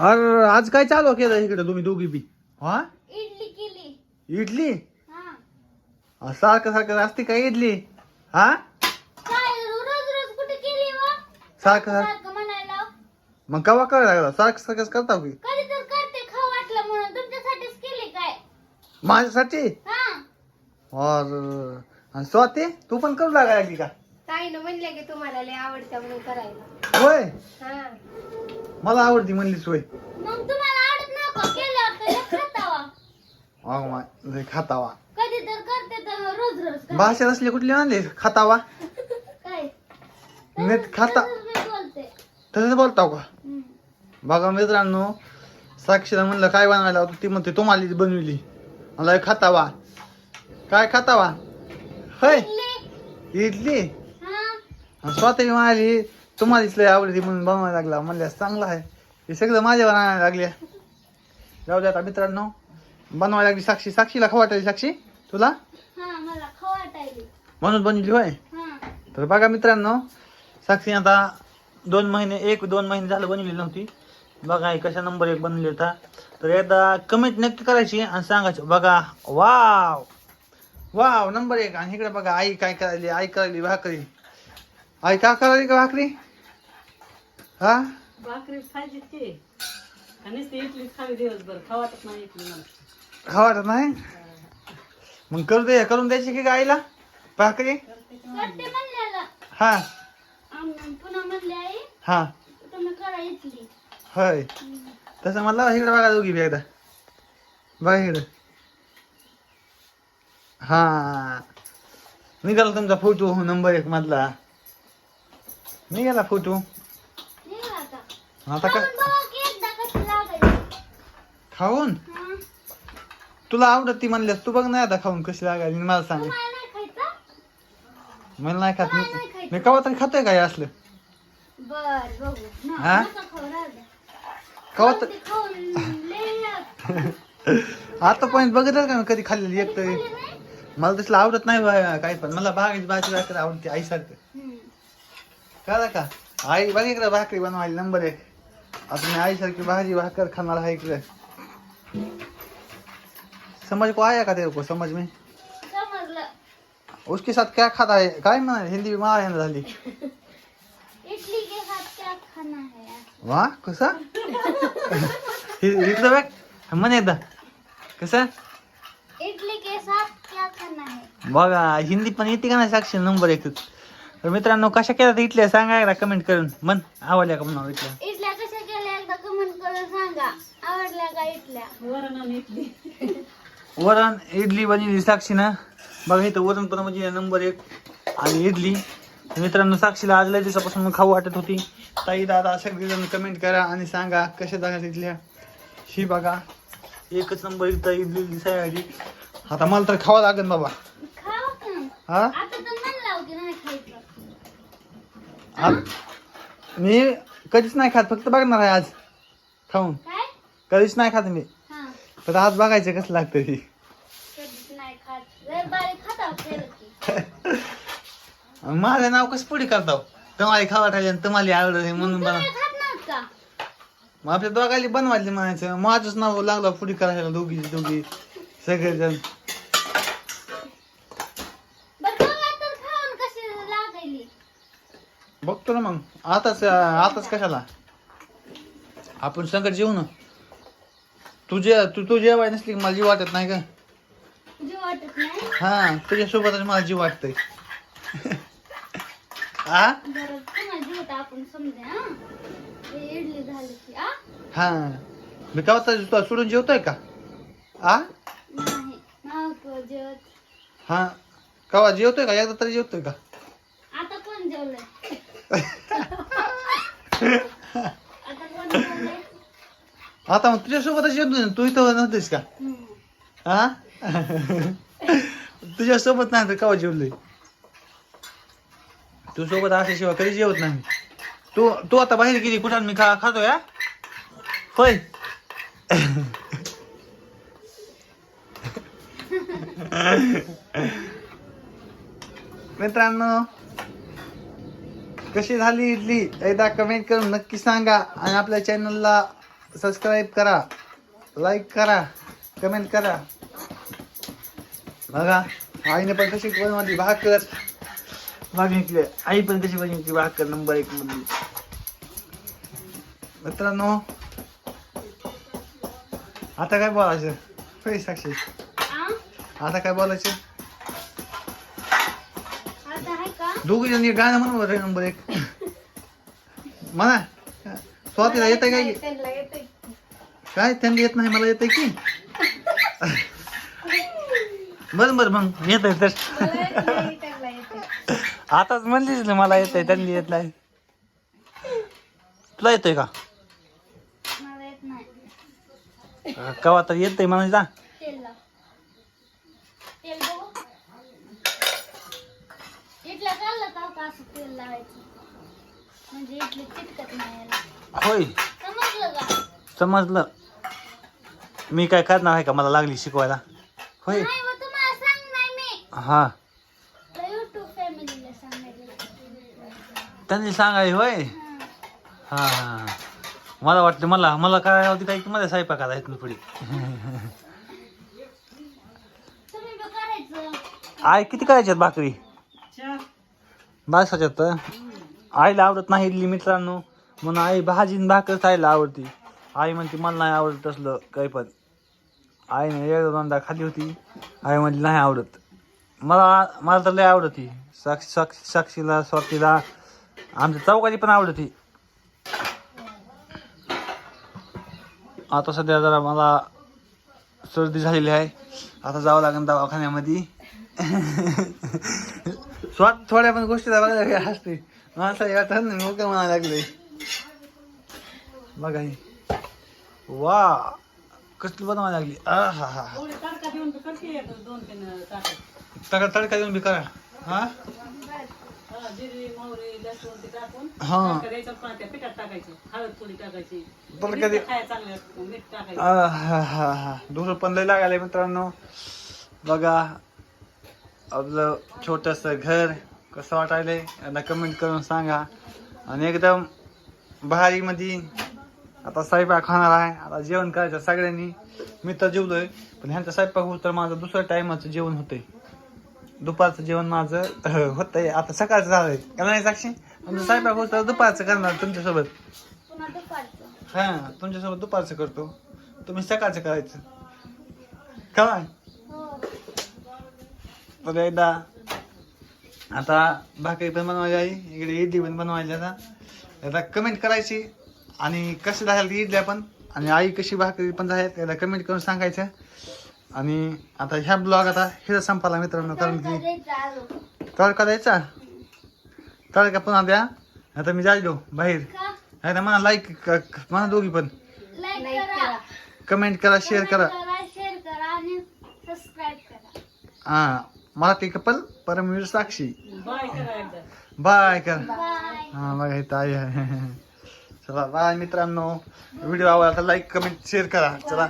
अरे आज काय चालू केलं इकडे तुम्ही दोघी बी? हा? इडली केली. इडली? हा. अ, सारखं सारखं असते का इडली? हा? काय रोज रोज कुठे केली वा सारखं सारखं सारखं म्हणायला. मग कवा करायला लागला? सारखं सारखंच करता की? कधी तर करते खाऊ वाटलं म्हणून. तुमच्यासाठीच केली काय? माझ्यासाठी? हा. आणि स्वाती तू पण करू लागायला लागली का? ताईनं म्हणले की तुम्हाला लय आवडतं म्हणून करायला. होय? हा. मला आवडती म्हणलीच होय मग तुम्हाला आवडत नको केल्यावर तर लय खातावा. अगं माय, लय खातावा. कधी तर करते तर रोज रोज काय? भाषा असले कुठले आणले? खातावा. काय? नीट खाता. तसंच मी बोलते. तसंच बोलताव का? हम्म. बघा मित्रांनो साक्षीला म्हणलं काय बनवायला होतं ती म्हणते तुम्हाला बनविली. मला हे खातावा. काय खातावा? होय. इडली. इडली? हा. आणि स्वतः म्हणाली तुम्हालाच लय आवडती म्हणून बनवायला लागला. म्हणल्या चांगलं आहे. हे सगळं माझ्यावर आणायला लागल्या जाऊ दे आता मित्रांनो. बनवायला लागली साक्षी. साक्षीला खवाटायली साक्षी? तुला? म्हणून बनवली होय? तर बघा मित्रांनो साक्षी आता दोन महिने एक दोन महिने झालं बनवली नव्हती. बघा हे कशा नंबर एक बनवली होता तर एकदा कमेंट नक्की करायची आणि सांगायचं. बघा वाव! वाव नंबर एक. आणि इकडे बघा आई काय करायली? आई करायली भाकरी. आई का करायली का भाकरी? हा? भाकरी खायची की आणि ती इडली खावी दिवसभर. खावाटत नाही इडली मला खावा नाही? मग करू दे करून द्यायची की आईला भाकरी? करते म्हणलेलं. हा. आम- पुन्हा म्हणले आई हा. तुम्ही करा इडली. होय. तसं मला इकडे बघा दोघी बी एकदा. बघा इकडं हा. निघाला तुमचा फोटो नंबर एक मधला. निघाला फोटो. आता का खाऊन? हा. तुला आवडत ती म्हणल्यास तू बघ नाही आता खाऊन कशी लागायची मला सांग. मला नाही खात. मी कवा तरी खातोय काय असलं? हा? कवा तर आता पण बघितलं का मी कधी खाल्लेली एक तर? मला तसलं आवडत नाही काय पण. मला बागाची भाजी भाकरी आवडते. आईसारखं. कळलं का? आई बघ इकडे भाकरी बनवायला नंबर एक. आता मी आईसारखी भाजी भाकर खाणार आहे इकडे. समझ को आया का तेरे को समझ में? समजलं. उसके साथ क्या खाता है काय म्हणा हिंदी मला झाली. इडली के साथ क्या खाना है? वा कसा? इकडं बघ. म्हणे एकदा. कसं? इडली के साथ क्या खाना है? बघा हिंदी पण येते का नाही साक्षी नंबर एक तर मित्रांनो कशा केल्या त्या इथल्या? सांगा एकदा कमेंट करून. मन आवडल्या का म्हणा इथल्या? सांगा आवडल्या का इडल्या वरण इडली. वरण इडली बनवली साक्षीनं बघा इथं वरण पण म्हणजे नंबर एक आणि इडली. मित्रांनो साक्षीला आज लय दिवसापासून खाऊ वाटत होती. ताई दादा सगळेजण कमेंट करा आणि सांगा कशा जागा तिथल्या ही बघा एकच नंबर इथं इडली दिसायची आता मला तर खावा लागेल बाबा. खाऊ का? हा? आता तर म्हणला की नाही खायचं. आ- मी कधीच नाही खात फक्त बघणार आहे आज. खाऊन. कधीच नाही खात मी. हा. तर आज बघायचं कसं लागतं ती माझं नाव कसं पुढे करताव? तुम्हाला खावा आणि तुम्हाला आवडत म्हणून बनव मग आपल्या दोघांनी बनवायचे म्हणायचं. माझंच नाव लागलं पुढे करायला दोघी दोघी सगळेजण. बघतो ना मग. आताच आताच कशाला? आपण संकट जेवू ना. तू जे तू तू जेवाय नसली की मला जीव वाटत नाही का? जीव वाटत नाही? हा तुझ्यासोबतच मला जीव वाटतंय. हा. हा हे हा. मी का तुला सोडून जेवतोय का? आ? हा. कवा जेवतोय का? एकदा तरी जेवतोय का? आता कोण जेवलंय आता कोण जेवलंय? आता मग तुझ्यासोबतच ना तू इथं नव्हतीस का. हा तुझ्यासोबत नाही तर कवा जेवलोय तू सोबत असल्याशिवाय कधी जेवत नाही तू तू आता बाहेर गेली कुठं मी खा खातोय हा? होय मित्रांनो कशी झाली इडली एकदा कमेंट करून नक्की सांगा आणि आपल्या चॅनलला सबस्क्राईब करा लाईक करा कमेंट करा. बघा आईने पण कशी बनवली भाकर. मागितले आई पण कशी बनवली भाकर नंबर एक मधली मित्रांनो आता काय बोलायचं? होय साक्षी? आता काय बोलायचं? दोघी जणी गाणं म्हणून बरं नंबर एक. म्हणा. स्वातीला येत काय? काय त्यांना येत नाही मला येत की? बरं बरं मग येत आहे तर. येत येते आताच म्हणलीच ना मला येत आहे त्यांनी येत नाही. तुला येतोय का? येत कवा तर म्हणायचा असं तेल लावायचं. म्हणजे होय. समजलं. मी काय करणार आहे का? मला लागली शिकवायला. होय. नाही मग तुम्हाला सांगणार मी. हा. तर युट्यूब फॅमिलीला सांगायचं त्यांनी सांगाय होय? हां. हा हा. मला वाटतं मला मला काय होती काय की माझ्या स्वयंपाकाला इथून पुढे. तुम्ही बी करायचं. आई किती करायच्यात भाकरी? चार. बस तर आईला आवडत नाही इडली मित्रांनो. म्हणून आई भाजी आणि भाकर आईला आवडती. आई म्हणते मला नाही आवडत असलं काही पण. आईने एकदा दोनदा खाल्ली होती. आई म्हणली नाही आवडत. मला मला तर लय आवडती साक्षी साक्षी साक्षीला स्वातीला आमच्या चौकाची पण आवडती आता सध्या जरा मला सर्दी झालेली आहे. आता जावं लागेल दवाखान्यामध्ये. स्वात थोड्या पण गोष्टी बघायला काय हसते. माणसाला वाटत ना मोकळं म्हणायला लागले. बघा वा! कसली बनवायला लागली? आ हा हा एवढे तडका देऊन एक दोन तीन तडका तडका देऊन बी करा. हा? हा, जिरे मोहरी लसूण ते टाकून हा. तडका द्यायचा पुन्हा त्या पिठात टाकायची. हळद थोडी टाकायची. तडका दे- मीठ खायला चांगलं असतं, मीठ टाकायचं. आ, हा हा हा. दुसरं पण लय लागायला मित्रांनो. बघा आपलं छोटस घर कसं वाटायलंय यांना कमेंट करून सांगा. आणि एकदम भारी मध्ये आता स्वयंपाक खाणार आहे. आता जेवण करायचं सगळ्यांनी. मी तर जेवलोय पण ह्यांचा स्वयंपाक होत तर माझं दुसऱ्या टायमाचं जेवण होतंय. दुपारचं जेवण माझं होतंय. आता सकाळचं झालंय. का नाही साक्षी? आमचं स्वयंपाक होत तर दुपारचं करणार तुमच्यासोबत. हा तुमच्यासोबत दुपारचं करतो. तुम्ही सकाळचं करायचं. काय हो. तर एकदा. आता भाकरी पण बनवायची आहे. इकडे इडली पण बनवायची आता. एकदा कमेंट करायची. आणि कशी झाल्या इडल्या पण आणि आई कशी भाकरी पण झाल्या त्याला कमेंट करून सांगायचं. आणि आता ह्या ब्लॉग आता हे संपाला मित्रांनो कारण की तडका द्यायचा. तडका पुन्हा द्या आता मी जायलो बाहेर. आता मला लाईक म्हणा दोघी पण. कमेंट करा. शेअर करा शेअर करा. आणि सबस्क्राईब करा. हा मराठी कपल परमवीर साक्षी. बाय करा एकदा. बाय कर. बाय हा बघा इथं आई आहे. चला बाय मित्रांनो. व्हिडिओ आवडला तर लाईक कमेंट शेअर करा. चला.